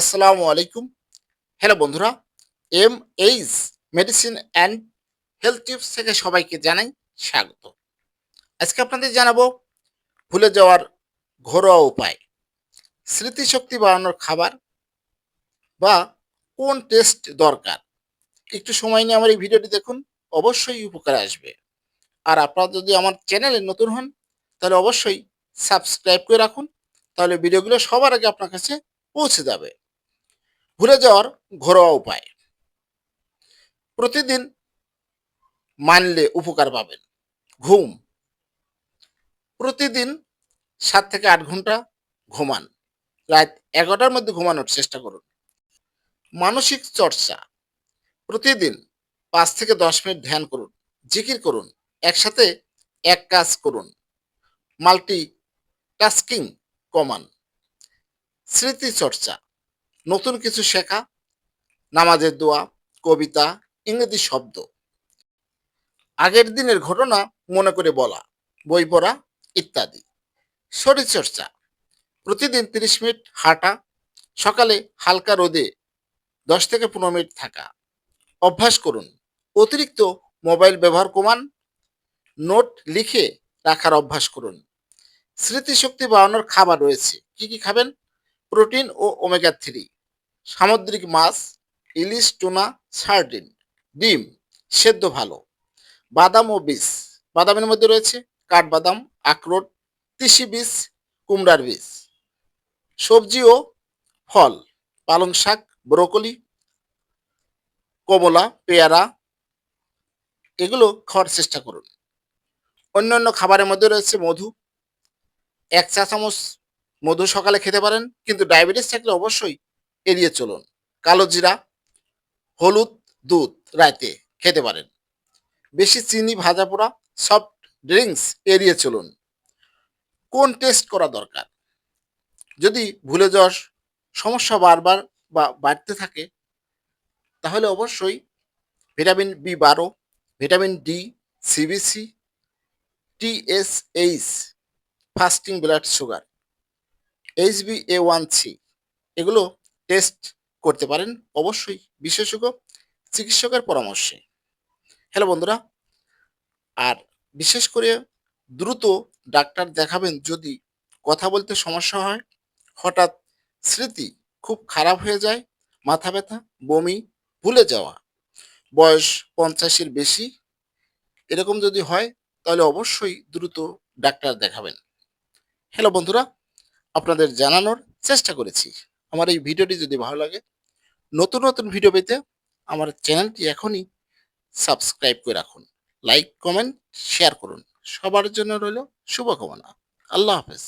আসসালামু আলাইকুম। হ্যালো বন্ধুরা, M H medicine and health tips থেকে সবাইকে জানাই স্বাগত। আজকে আপনাদের জানাব ভুলে যাওয়ার ঘরোয়া উপায়। স্মৃতিশক্তি বাড়ানোর খাবার বা কোন টেস্ট দরকার? একটু সময় নিয়ে আমার এই ভিডিওটি দেখুন, অবশ্যই উপকারে আসবে। আর আপনারা যদি আমার চ্যানেলে নতুন হন, তাহলে অবশ্যই সাবস্ক্রাইব করে রাখুন, তাহলে ভিডিওগুলো সবার আগে আপনার কাছে পৌঁছে যাবে। ভুলে যাওয়ার ঘরোয়া উপায়। প্রতিদিন মানলে উপকার পাবেন। ঘুম। প্রতিদিন সাত থেকে আট ঘণ্টা ঘুমান। রাত এগারোটার মধ্যে ঘুমানোর চেষ্টা করুন। মানসিক চর্চা। প্রতিদিন পাঁচ থেকে দশ মিনিট ধ্যান করুন, জিকির করুন, একসাথে এক কাজ করুন। মাল্টি টাস্কিং কমান। স্মৃতি চর্চা নতুন কিছু শেখা, নামাজের দোয়া, কবিতা, ইংরেজি শব্দ। আগের দিনের ঘটনা মনে করে বলা, বই পড়া ইত্যাদি। শরীরচর্চা প্রতিদিন তিরিশ মিনিট হাঁটা, সকালে হালকা রোদে দশ থেকে পনেরো মিনিট থাকা। অভ্যাস করুন। অতিরিক্ত মোবাইল ব্যবহার কমান। নোট লিখে রাখার অভ্যাস করুন। স্মৃতিশক্তি বাড়ানোর খাবার রয়েছে। কি কি খাবেন? প্রোটিন ও ওমেগা থ্রি। সামুদ্রিক মাছ, ইলিশ, টুনা, সার্ডিন, ডিম, সেদ্ধ ভালো। বাদাম ও বীজ, বাদামের মধ্যে রয়েছে কাঠবাদাম, আখরোট, তিসি বীজ, কুমড়ার বীজ। সবজি ও ফল, পালং শাক, ব্রোকলি, কমলা, পেয়ারা, এগুলো খাওয়ার চেষ্টা করুন। অন্যান্য খাবারের মধ্যে রয়েছে মধু। এক চা চামচ মধু সকালে খেতে পারেন, কিন্তু ডায়াবেটিস থাকলে অবশ্যই এড়িয়ে চলুন। কালো জিরা, হলুদ, দুধ রাতে খেতে পারেন। বেশি চিনি ভাজা পোড়া সফট ড্রিঙ্কস এড়িয়ে চলুন। কোন টেস্ট করা দরকার? যদি ভুলে যাওয়ার সমস্যা বারবার বা বাড়তে থাকে, তাহলে অবশ্যই ভিটামিন বি বারো, vitamin D CBC TSH fasting blood sugar HB A one C এগুলো টেস্ট করতে পারেন, অবশ্যই বিশেষজ্ঞ চিকিৎসকের পরামর্শে। হ্যালো বন্ধুরা, আর বিশেষ করে দ্রুত ডাক্তার দেখাবেন যদি কথা বলতে সমস্যা হয়, হঠাৎ স্মৃতি খুব খারাপ হয়ে যায়, মাথা ব্যথা, বমি, ভুলে যাওয়া, বয়স পঞ্চাশের বেশি, এরকম যদি হয়, তাহলে অবশ্যই দ্রুত ডাক্তার দেখাবেন। হ্যালো বন্ধুরা, আপনাদের জানানোর চেষ্টা করেছি। আমার এই ভিডিওটি যদি ভালো লাগে, নতুন নতুন ভিডিও পেতে আমার চ্যানেলটি এখনই সাবস্ক্রাইব করে রাখুন। লাইক, কমেন্ট, শেয়ার করুন। সবার জন্য রইল শুভকামনা। আল্লাহ হাফেজ।